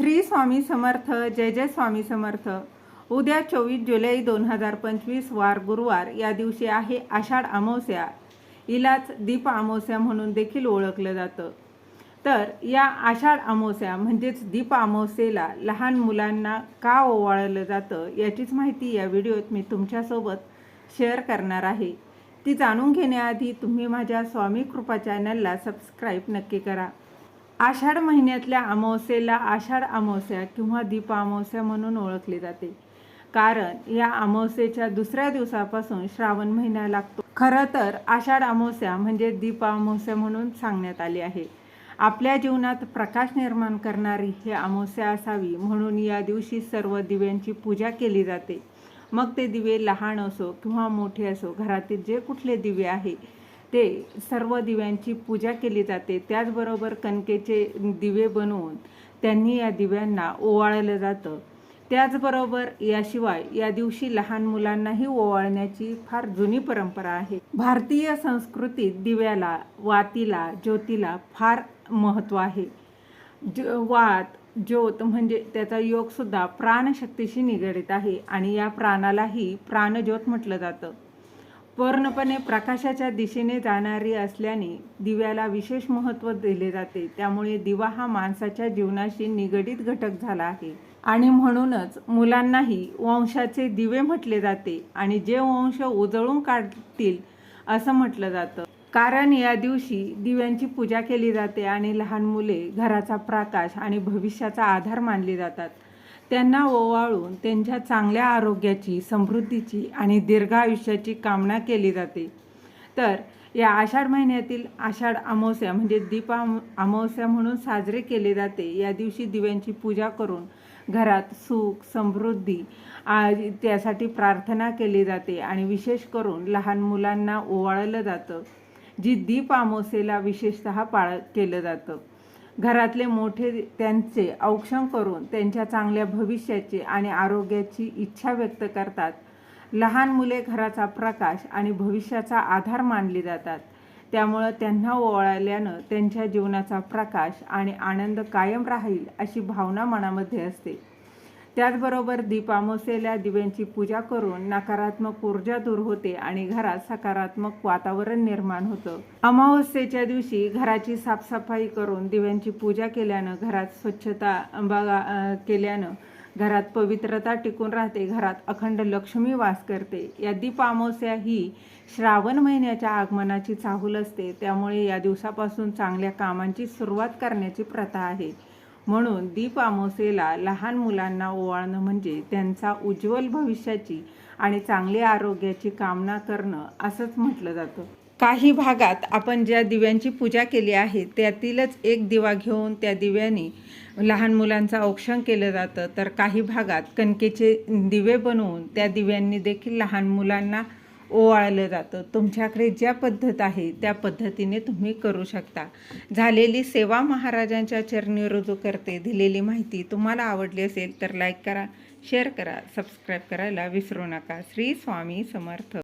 श्री स्वामी समर्थ जय जय स्वामी समर्थ. उद्या चोवीस जुलै दोन हजार पंचवीस वार गुरुवार या दिवशी आहे आषाढ अमावस्या. इलाच दीप अमावस्या म्हणून देखील ओळखलं जातं. तर या आषाढ अमावस्या म्हणजेच दीप अमावस्येला लहान मुलांना का ओवाळलं जातं याचीच माहिती या व्हिडिओत मी तुमच्यासोबत शेअर करणार आहे. ती जाणून घेण्याआधी तुम्ही माझ्या स्वामी कृपा चॅनलला सबस्क्राईब नक्की करा. आषाढ महिन्यातल्या अमावस्येला आषाढ अमावस्या किंवा दीप अमावस्या म्हणून ओळखली जाते. कारण या अमावस्येच्या दुसऱ्या दिवसापासून श्रावण महिना लागतो. खरं तर आषाढ अमावस्या म्हणजे दीप अमावस्या म्हणून सांगण्यात आली आहे. आपल्या जीवनात प्रकाश निर्माण करणारी ही अमावस्या असावी म्हणून या दिवशी सर्व दिव्यांची पूजा केली जाते. मग ते दिवे लहान असो किंवा मोठे असो घरातील जे कुठले दिवे आहे ते सर्व दिव्यांची पूजा केली जाते. त्याचबरोबर कणकेचे दिवे बनवून त्यांनी या दिव्यांना ओवाळलं जातं. त्याचबरोबर याशिवाय या दिवशी लहान मुलांनाही ओवाळण्याची फार जुनी परंपरा आहे. भारतीय संस्कृतीत दिव्याला वातीला ज्योतीला फार महत्त्व आहे. ज वात ज्योत म्हणजे त्याचा योगसुद्धा प्राणशक्तीशी निगडित आहे आणि या प्राणालाही प्राणज्योत म्हटलं जातं. पूर्णपणे प्रकाशाच्या दिशेने जाणारी असल्याने दिव्याला विशेष महत्त्व दिले जाते. त्यामुळे दिवा हा माणसाच्या जीवनाशी निगडीत घटक झाला आहे. आणि म्हणूनच मुलांनाही वंशाचे दिवे म्हटले जाते आणि जे वंश उजळून काढतील असं म्हटलं जातं. कारण या दिवशी दिव्यांची पूजा केली जाते आणि लहान मुले घराचा प्रकाश आणि भविष्याचा आधार मानले जातात. त्यांना ओवाळून त्यांच्या चांगल्या आरोग्याची समृद्धीची आणि दीर्घ आयुष्याची कामना केली जाते. तर या आषाढ महिन्यातील आषाढ अमावस्या म्हणजे दीप अमावस्या म्हणून साजरे केले जाते. या दिवशी दिव्यांची पूजा करून घरात सुख समृद्धी आ- त्यासाठी प्रार्थना केली जाते आणि विशेष करून लहान मुलांना ओवाळलं जातं जी दीप अमावस्येला विशेषतः पाळ केलं जातं. घरातले मोठे त्यांचे औक्षण करून त्यांच्या चांगल्या भविष्याची आणि आरोग्याची इच्छा व्यक्त करतात. लहान मुले घराचा प्रकाश आणि भविष्याचा आधार मानली जातात. त्यामुळं त्यांना ओवाळल्यानं त्यांच्या जीवनाचा प्रकाश आणि आनंद कायम राहील अशी भावना मनामध्ये असते. त्याचबरोबर दीप अमावस्येला दिव्यांची पूजा करून नकारात्मक ऊर्जा दूर होते आणि घरात सकारात्मक वातावरण निर्माण होतं. अमावस्येच्या दिवशी घराची साफसफाई करून दिव्यांची पूजा केल्यानं घरात स्वच्छता बघा केल्यानं घरात पवित्रता टिकून राहते घरात अखंड लक्ष्मी वास करते. या दीप अमावस्या ही श्रावण महिन्याच्या आगमनाची चाहूल असते त्यामुळे या दिवसापासून चांगल्या कामांची सुरुवात करण्याची प्रथा आहे. म्हणून दीप अमावस्येला लहान मुलांना ओवाळणं म्हणजे त्यांचा उज्ज्वल भविष्याची आणि चांगल्या आरोग्याची कामना करणं असंच म्हटलं जातं. काही भागात आपण ज्या दिव्यांची पूजा केली आहे त्यातीलच एक दिवा घेऊन त्या दिव्याने लहान मुलांचं औक्षण केलं जातं. तर काही भागात कणकेचे दिवे बनवून त्या दिव्यांनी देखील लहान मुलांना ओवाळलं जातं. तुमच्याकडे ज्या पद्धत आहे त्या पद्धतीने तुम्ही करू शकता. झालेली सेवा महाराजांच्या चरणी रुजू करते दिलेली माहिती तुम्हाला आवडली असेल तर लाईक करा शेअर करा सबस्क्राईब करायला विसरू नका. श्री स्वामी समर्थ.